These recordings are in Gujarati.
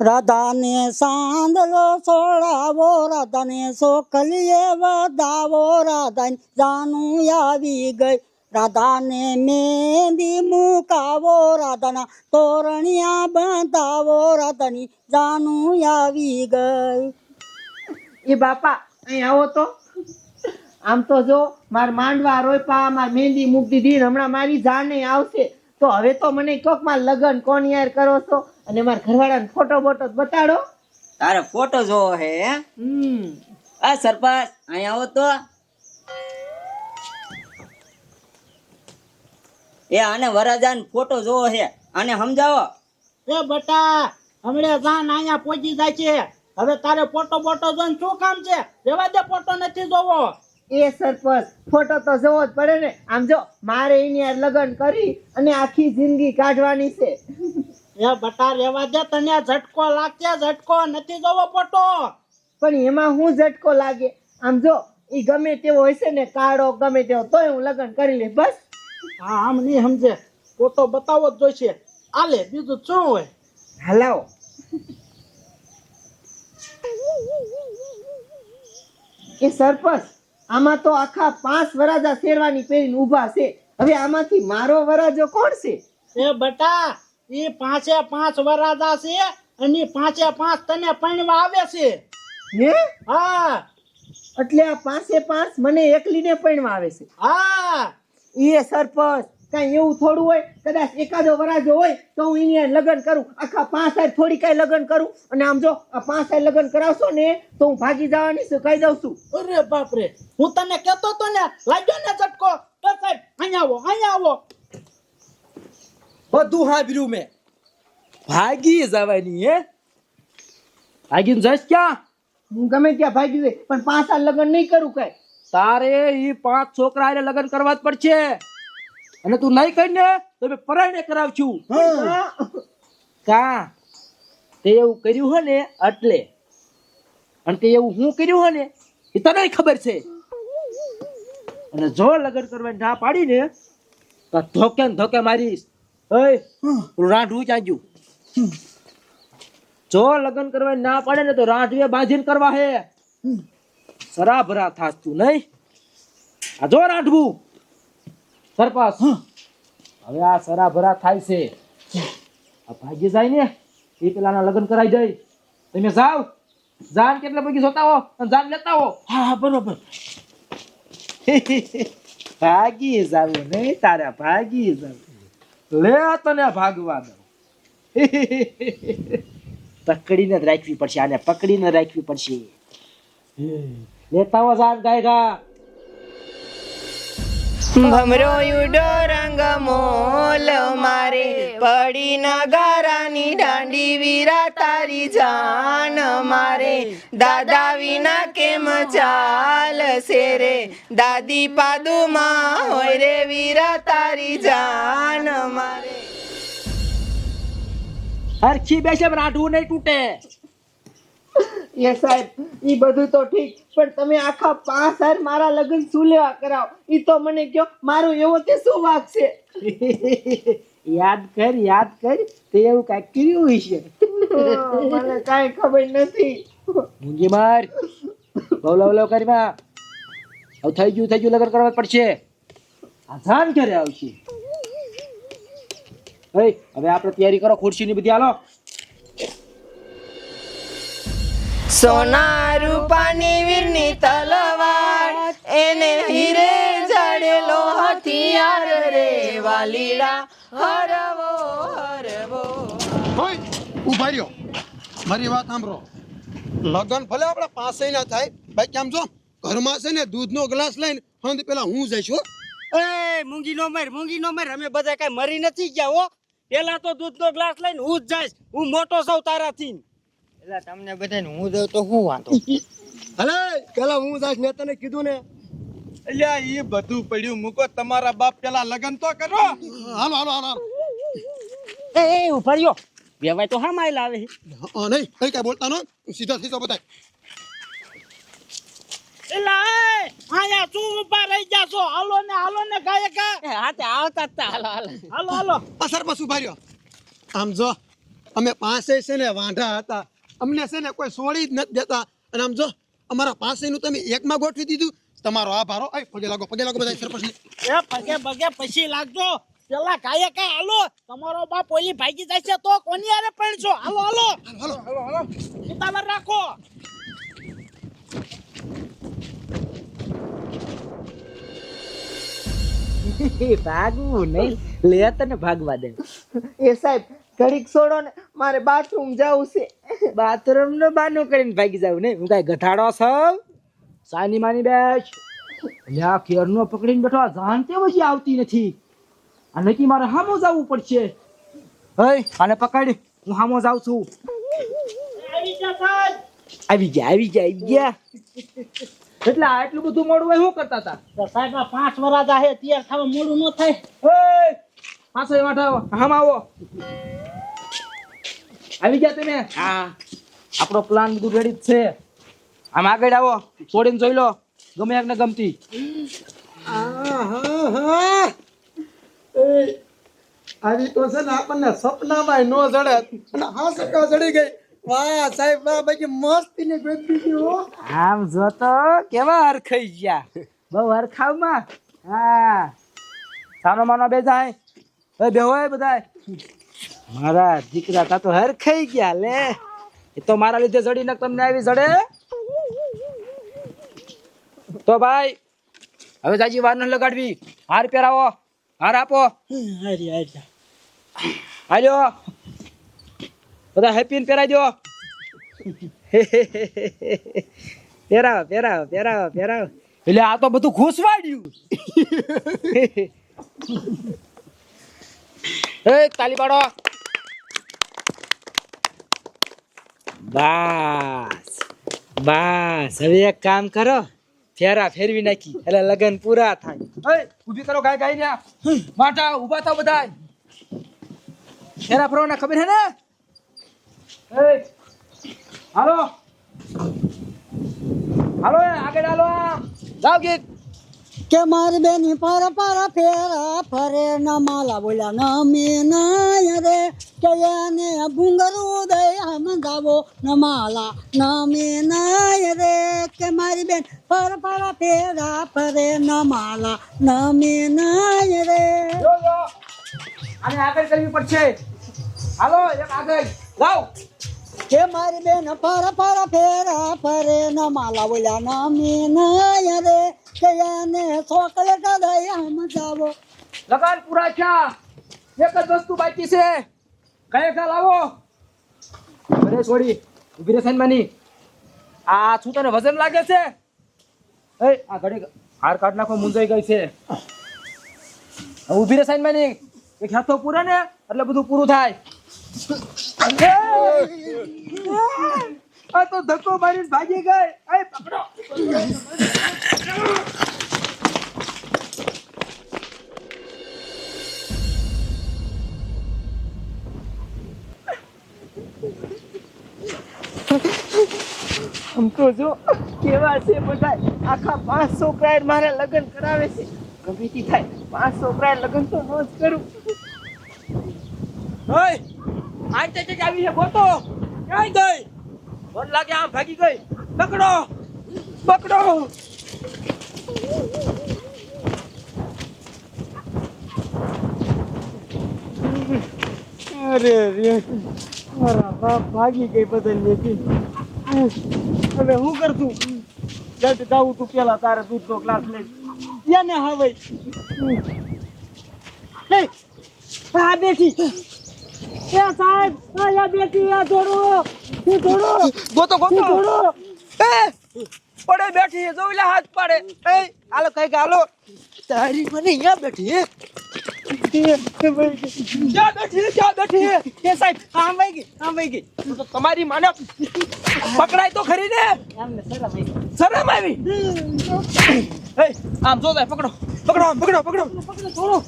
રાધાને સાંદલો સોળાવો, રાધાને સોકલીએ વધાવો, રાધાને જાનું આવી ગઈ. રાધાને મેંદી મુકાવો, રાધાના તોરણિયા બંધાવો, રાધાની જાનું આવી ગઈ. એ બાપા, અહીં આવો તો. આમ તો જો, માર માંડવા રોપા માર મહેંદી મૂકી દીધી હમણાં મારી જાને આવશે. તો હવે તો મને કોકમાં લગન કોણ યાર કરો છો? અને મારા ઘરવાળાને ફોટો બોટો બતાડો. તારે ફોટો જોવો હે? હમ. આ સરપંચ અહીંયા આવો તો. એ આને વરાજાન ફોટો જોવો હે આને સમજાવો. એ બટા હમણે જાન અહીંયા પહોંચી જાય છે. હવે તારે ફોટો બોટો જોઈને શું કામ છે? રેવા દે ફોટો નથી જોવો. એ સરપંચ. ફોટો તો જોવો જ પડે ને. આમ જો મારે એની હારે લગ્ન કરી અને આખી જિંદગી કાઢવાની છે. એ બટા રેવા દે તને ઝટકો લાગશે ઝટકો નથી જોવો ફોટો. પણ એમાં હું ઝટકો લાગે? આમ જો ઈ ગમે તેવો હશે ને કાળો ગમે તેવો તોય હું લગ્ન કરી લઈશ બસ. હા આમ નહીં સમજે. ફોટો બતાવો જ જોઈશે. આલે બીજું શું હોય? હલાવો. એ સરપંચ આમાં તો આખા પાંચ વરાજા શેરવાની પહેરીને ઊભા છે. હવે આમાંથી મારો વરાજો કોણ છે? એ બટા એ પાંચે પાંચ વરાજા છે અને પાંચે પાંચ તને પૈણવા આવે છે. હે? હા. એટલે આ પાંચે પાંચ મને એકલીને પૈણવા આવે છે. હા. એ સરપંચ કઈ એવું થોડું હોય કદાચ એકાદો વરાજો હોય તો હું એની લગ્ન કરું. આખા પાંચ હાર થોડી કઈ લગ્ન કરું. અને આમ જો આ પાંચ હાર લગ્ન કરાવશો ને તો હું ભાગી જવાની છું કહી દઉં છું. અરે બાપ રે હું તને કેતો તો ને લાગ્યો ને ચટકો તો સાહેબ અહીંયા આવો અહીંયા આવો. બધું સાંભળ્યું મેં. ભાગી જવાની હે? ભાગીને જઈશ ક્યાં? હું ગમે ત્યાં ભાગી જઈ પણ પાંચ હાર લગ્ન નહીં કરું કઈ. તારે એ પાંચ છોકરા લગ્ન કરવા જ પડશે. અને તું નહીં કરી ને તો મેં પરાયણે કરાવશું. કા? તે એવું કર્યું હોય ને એટલે. અને તે એવું હું કર્યું હોય ને એ તને ખબર છે. અને જો લગ્ન કરવાની ના પાડી ને તો ધોકે ને ધોકે મારીશ ઓય રાંઢવું ચાંજુ. જો લગ્ન કરવાની ના પાડે ને તો રાંઢવે બાંધીને કરવા હે. સરાભરા થાસ તું નહીં. આ જો રાંઢવું. સરપાસ. હવે આ સરાભરા થાય છે. આ ભાગી જાય ને એ પેલાના લગ્ન કરાઈ જાય. તમે જાઓ. જાન કેટલા પૈકી જોતા હો? અને જાન લેતા હો. હા હા બરોબર. ભાગી જાવ નહીં તારા ભાગી જાવ. લે તને ભાગવા દઉં પકડીને રાખવી પડશે આને પકડીને રાખવી પડશે. લેતા હો જાન ગાયગા. ભમરો યુડો રંગ મોલ મારે. પડી નગારાની દાંડી વીરા તારી જાન મારે. દાદા વિના કેમ ચાલ રે દાદી પાદુમાં હોય રે વીરા તારી જાન મારે. હરખી બેસે આઢવું નહીં તૂટે. એ સાહેબ. એ બધું તો ઠીક. પણ તમે આખા પાંચ હાર મારા લગ્ન શું લેવા કરાવ. એ તો મને કયો મારો એવો તે શું વાક છે? યાદ કર યાદ કર તે એવું કાંઈક કર્યું હશે મને કાંઈ ખબર નથી. મૂંગી માર. બવલો બવલો કરીમાં. હવે થઈ ગયું થઈ ગયું લગ્ન કરવા પડશે. આ જાન ક્યારે આવશે હવે આપણે તૈયારી કરો ખુરશીની બધી હાલો. સોના રૂપાની વીરની તલવાર. એને હીરે જડેલો હથિયાર રે. વાલીડા હરવો હરવો. હોય ઊભા રહ્યો. મારી વાત સાંભળો. લગન ભલે આપણા પાસે ના થાય ભાઈ કેમ છો? ઘરમાં છે ને દૂધનો ગ્લાસ લઈને હંદ પેલા હું જઈશ હો. એ મૂંગી નો મર મૂંગી નો મર. અમે બધા કઈ મરી નથી ગયા હો. પેલા તો દૂધનો ગ્લાસ લઈને હું જ જઈશ. હું મોટો સૌ તારાથી. એટલે તમને બધાને હું દઉં તો શું વાંધો? અલે પેલા હું જઈશ મેં તને કીધું ને. અલ્યા એ બધું પડ્યું. મૂકો તમારા બાપ પેલા લગન તો કરો. હાલો હાલો હાલો. એ એ ઉભર્યો વેવાય તો હા માય લાવે હા નહીં કઈ કઈ બોલતા નો સીધા સીધા બતાય એલા એ, શું ઊભા રહી ગયા છો? હાલો ને હાલો ને ગાયકા. હાથે આવતા તા હાલો હાલો. હાલો હાલો. અસર સરપંચ ઊભા રહ્યો. આમ જો અમે પાસે છે ને વાંઢા હતા. અમને છે ને કોઈ સોળી જ નથી દેતા. અને આમ જો અમારા પાસેનું તમે એકમાં ગોઠવી દીધું. તમારો આ ભારો આય પગે લાગો પગે લાગો બધા સરપંચ એ પગે પગે પછી લાગજો. પેલા કાયે કાય હાલો? તમારો બાપ ઓલી ભાગી જાય છે તો કોની આરે પડશો હાલો. હાલો હાલો. હાલો હાલો. ઉતાવળ રાખો. ભાગવું નહીં. લે તને ભાગવા દે. એ સાહેબ ઘડીક છોડો ને મારે બાથરૂમ જવું છે. બાથરૂમ નો બાનું કરીને ભાગી જાવ ને હું કઈ ગધાડો છું? સાની માની બેસ. આ કેરનો પકડીને બેઠો આ જાન તે પછી આવતી નથી? અને નક્કી મારે હામો જવું પડશે. હઈ આને પકડ. હું હામો જાઉં છું. આવી જા સાહેબ. આવી ગયા આવી ગયા આવી ગયા. એટલે આ એટલું બધું મોડું હોય શું કરતા હતા? સાહેબ પાંચ વરા જાહે તૈયાર થવા મોડું ન થાય. પાછો એ વાંઠો આવો. હામ આવો ગયા તમે? હા. આપણો પ્લાન બધું રેડી જ છે. આમ આગળ આવો. છોડીને જોઈ લો. ગમે એકને ગમતી. આહાહા. એ, આવી તો છે ને આપણને સપનામાં નો જડે. અને હા સકા જડી ગઈ. વાહ સાહેબ વાહ બાકી મસ્તી ને ગોતી દીધો આમ જો તો કેવા હરખાઈ ગયા. બહુ હરખાવમાં. હા. સાનો માનો બે જાય. એ બે હોય બધાય. મારા દીકરા તા તો હરખાઈ ગયા, લે. એ તો મારા લીધે જડીને તમને આવી જડે. તો ભાઈ, હવે જાજી વાર ન લગાડવી. હાર પહેરાવો, હાર આપો. હારી હારી હાલ્યો. બધા હેપી પહેરાઈ દો પહેરાવો પહેરાવો પહેરાવો પહેરાવો. એટલે આ તો બધું ઘૂસવાડ્યું. એ તાલી પાડો. બસ બસ. હવે એક કામ કરો ફેરા ફેરવી નાખી. એટલે લગન પૂરા થાય. ઊભી કરો ગાય ગાય ને માટા ઊભા થાવ બધા ફેરા ફરવાના ખબર હે ને? એ હાલો. હાલો આગળ હાલો જાવ ગીત. કે મારી બેની પર પર ફેરા ફરે ન માલા બોલ્યા ન મે ના રે. કે એને ભૂંગરું દે સમજાવો ન માલા ન મે નાય રે કે મારી બેન પર પર ફેરા ફરે ન માલા ન મે નાય રે અને આગળ કરવી પડશે. હાલો એક આગળ. લાવ કે મારી બેન પર પર ફેરા ફરે ન માલા બોલ્યા ન મે નાય રે કે એને ચોકલેટ દે સમજાવો લગાન પૂરા થયા એક જ વસ્તુ બાકી છે. કયા ખ્યાલ આવો? અરે છોડી ઊભી રે માની. આ શું તને વજન લાગે છે? એ આ ઘડી હાર કાઢ નાખો, મુંજાઈ ગઈ છે. ઊભી ઊભી રે સાઈન માની. એક હાથો પૂરે ને, એટલે બધું પૂરું થાય. આ તો ધક્કો મારી ભાગી ગઈ. એ પકડો. આમ તો જો કેવા છે બધા આખા પાંચ છોકરા મારા લગ્ન કરાવે છે ગમે થાય પાંચ છોકરા લગ્ન તો ન જ કરું ઓય આઈ તે આવી છે ગોતો ક્યાં ગઈ મન લાગે આમ ભાગી ગઈ પકડો પકડો અરે રે મારા બાપ ભાગી ગઈ બદલ હવે હું કરતું જટ જાવું તું પેલા તારે દૂધનો ગ્લાસ લઈ યાને હવે? હે? આ બેઠી. એ સાહેબ આ બેઠી આ થોડો તું થોડો ગોતો ગોતો. થોડો એ પડે બેઠી જોઈ લે હાથ પાડે. એ હાલો કઈ હાલો. તારી મને અહીંયા બેઠી ક્યાં બેઠી ક્યાં બેઠી એ સાહેબ, આમ વઈ ગઈ, આમ વઈ ગઈ. તો તમારી માને પકડાય તો ખરી ને. શરમ આવી? આમ જો જાય પકડો પકડો આમ, પકડો પકડો. પકડો થોડો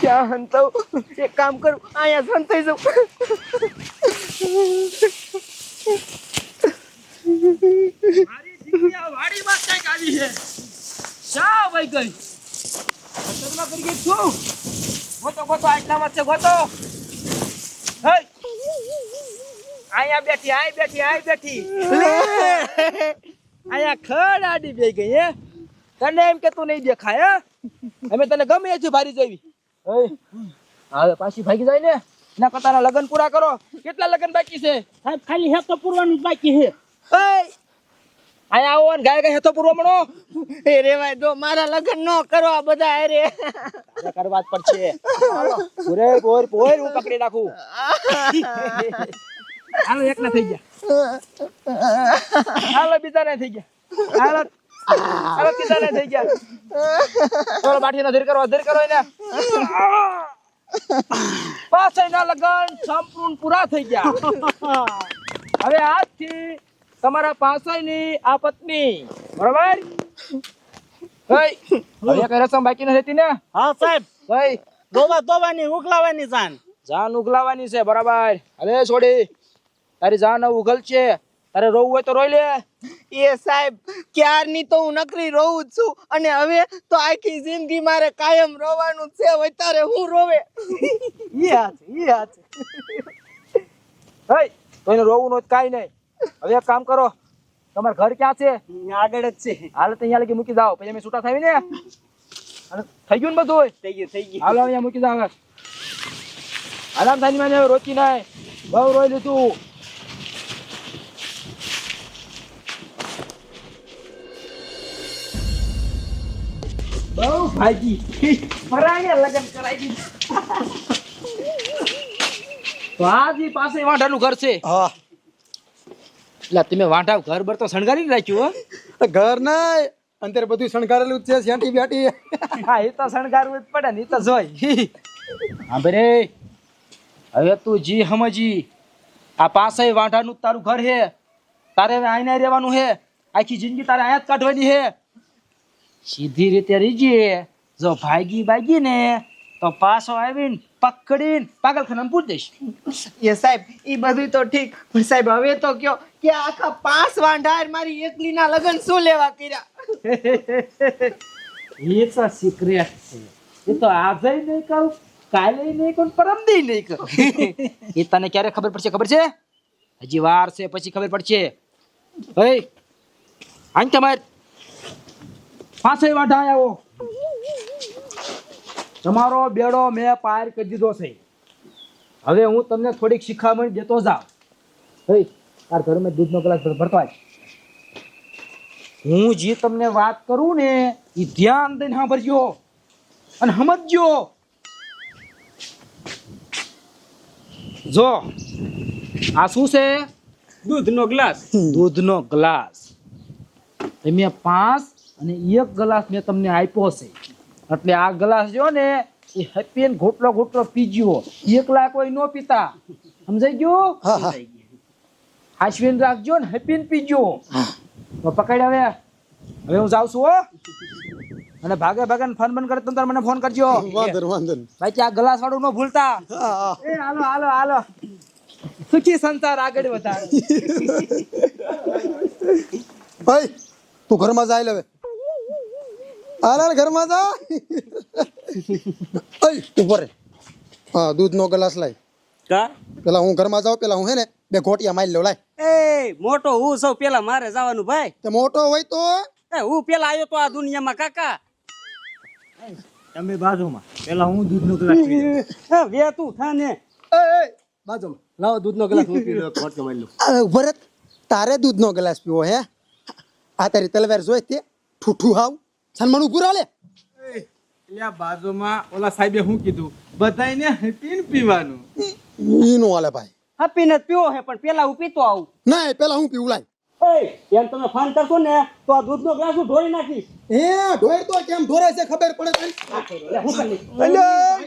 ક્યાં હંતાવ એક કામ કરું, અહીંયા સંતાઈ જાઉં. આય બેઠી બે ગઈ, હે? તને એમ કે તું નહીં દેખાય અમે તને ગમે છે ભારી જેવી હવે પાછી ભાગી જાય ને. એના કરતાના લગ્ન પૂરા કરો. કેટલા લગ્ન બાકી છે? સાહેબ, ખાલી હેતો પૂરવાનું બાકી છે. અહીંયા આવો ને ગાય ગાય હતો પૂર્વ મણો. એ રેવાય દો મારા લગ્ન નો કરો આ બધા અરે કરવા જ પડશે. પૂરે પોર પોર હું પકડી નાખું. હાલો એક ના થઈ ગયા. હાલો બીજા ના થઈ ગયા. હાલો. હાલો ત્રીજા ના થઈ ગયા. ચાલો બાટી ના ધીર કરો ધીર કરો એને. પાછળ ના લગન સંપૂર્ણ પૂરા થઈ ગયા. હવે આજથી તમારા પાછળની આ પત્ની. બરાબર? હવે કઈ રસમ બાકી નથી રહેતી ને? હા સાહેબ. ભાઈ. દોવા દોવાની ઉગલાવાની જાન. જાન ઉગલાવાની છે બરાબર. અરે છોડી તારી જાન હવે ઉગલ છે તારે રોવું હોય તો રોઈ લે. એ સાહેબ ક્યારની તો હું નકરી રોવું જ છું. અને હવે તો આખી જિંદગી મારે કાયમ રોવાનું છે. અત્યારે હું રોવે? ઈ હાથ ઈ હાથ હે કોઈને રોવું નો કાઈ નહીં. હવે એક કામ કરો. તમારું ઘર ક્યાં છે? આગળ જ છે. હાલ તો અહીંયા લગી મૂકી જાઓ. પછી અમે છૂટા થાય ને અને થઈ ગયું ને બધું થઈ ગયું થઈ ગયું. હાલો અહીંયા મૂકી દાવ આરામ થાય મને રોકી નાય. બહુ રોઈ લીધું. બહુ ભાગી. પરાણે લગન કરાઈ દીધું. તો પાસે વાંઢાનું ઘર છે. હા. એટલે તમે વાંઢા ઘર બર તો શણગારી રાખ્યું હો? ઘર ના અંતર બધું શણગારેલું જ છે શ્યાંટી બ્યાટી હા એ તો શણગારવું જ પડે ને એ તો જોઈ. હા બરે હવે તું જી સમજી આ પાસે વાંઢાનું તારું ઘર હે. તારે હવે આઈને રહેવાનું હે. આખી જિંદગી તારે અહીંયા જ કાઢવાની હે. સીધી રીતે રીજે. જો ભાગી ભાગી ને તો પાછો આવીને પકડીને પાગલખાનામાં પૂરી દઈશ. એ સાહેબ એ બધું તો ઠીક. પણ સાહેબ હવે તો કયો કે આખા પાંચ વાંઢાર મારી એકલીના લગન શું લેવા કર્યા? એ તો સિક્રેટ છે. એ તો આજે નહીં કહું કાલે નહીં કહું પરમદી નહીં કહું. એ તને ક્યારે ખબર પડશે? ખબર છે? હજી વાર છે પછી ખબર પડશે. ભાઈ આન તમાર પાસે વાંઢા આવો. તમારો બેડો મેં પાર કરી દીધો છે. હવે હું તમને થોડીક શિખામણ દેતો જાઉં. હે તાર ઘરમાં દૂધનો ગ્લાસ ભરતો હું જે તમને વાત કરું ને એ ધ્યાન દઈને સાંભળજો અને સમજજો. જો આ શું છે? દૂધનો ગ્લાસ. દૂધનો ગ્લાસ. તમે પાંચ અને એક ગ્લાસ મેં તમને આપ્યો છે. એટલે આ ગ્લાસ જો ને એ હેપીન ઘોટલો ઘોટલો પીજો એકલા કોઈ નો પીતા. સમજાઈ ગયું? હાશવીન રાખજો ને હેપીન પીજો. પકડ હવે. હવે હું જાઉં છું હો. અને ભાગે ભાગે ને ફોન બંધ કરે તો મને ફોન કરજો. વાંધો વાંધો ભાઈ આ ગ્લાસ વાળું ન ભૂલતા. એ હાલો હાલો હાલો. સુખી સંસાર આગળ વધાર. ભાઈ તું ઘરમાં જાય હવે. હાલ હાલ ઘરમાં જા. ઓય ઉપર હા દૂધનો ગ્લાસ લાય. કા? પેલા હું ઘરમાં જાઉં પેલા હું હે ને બે ઘોટિયા મારી લો લાય. એ મોટો હું સૌ પેલા મારે જવાનું ભાઈ. તે મોટો હોય તો? એ હું પેલા આવ્યો તો આ દુનિયામાં કાકા. તમે બાજુમાં. પેલા હું દૂધનો ગ્લાસ પી. વે તું થાને. એ એ. બાજુમાં. લાવો દૂધનો ગ્લાસ હું પી લઉં ઘોટકો મારી લો ભરત તારે દૂધનો ગ્લાસ પીવો હે. આ તારી તલવાર જોઈ તે. ઠૂઠું હાવ. સન્માન ઉભું રાલે લે. આ બાજુમાં ઓલા સાહેબે શું કીધું બધાને પીને પીવાનું. ઈનો આલે ભાઈ. હપીને જ પીવો હે પણ પેલા હું પીતો આવું. ના પેલા હું પીવું લાય. એ એમ તમે ફોન કરશો ને તો આ દૂધનો ગ્લાસ હું ઢોળી નાખીશ. હે ઢોર તો કેમ ઢોરે છે ખબર પડે તને? હું કરી લઈશ. અલ્યા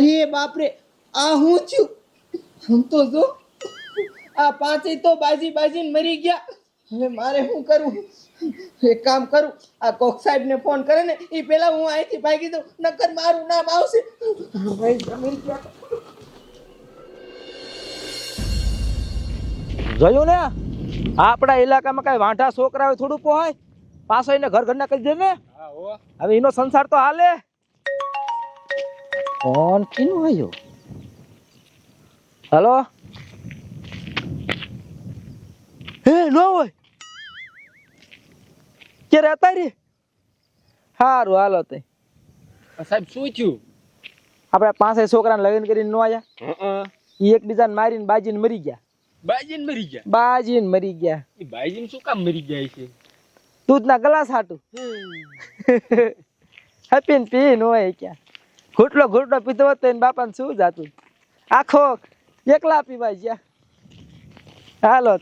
અરે બાપરે આ હું છું? હું તો જો આ પાંચે તો બાજી બાજીને મરી ગયા. હવે મારે શું કરવું? એક કામ કરું આ કોક સાહેબ ને ફોન કરે ને એ પેલા હું અહીંથી ભાગી દઉં નકર મારું નામ આવશે. ભાઈ જમીન જોયું ને? આપણા ઇલાકામાં કઈ વાંઢા છોકરા હોય થોડું પોહાય? પાછો એને ઘર ઘરના કરી દે ને? હવે એનો સંસાર તો હાલે. ફોન કીનું આવ્યો હલો? હે નો હોય? કે રહેતા રે? સારું હાલો તે. સાહેબ શું થયું? આપણે પાસે છોકરાને લગ્ન કરીને નો આયા? ઈ એકબીજાને મારીને બાજીને મરી ગયા. બાજીને મરી ગયા? બાજીને મરી ગયા. એ બાજીને શું કામ મરી ગયા છે? દૂધના ગ્લાસ હાટું. હેપી ને પી ન હોય ક્યાં. ઘૂંટલો ઘૂંટલો પીધો હોત એને બાપાને શું જાતું આખો એકલા પીવાય ગયા હાલો.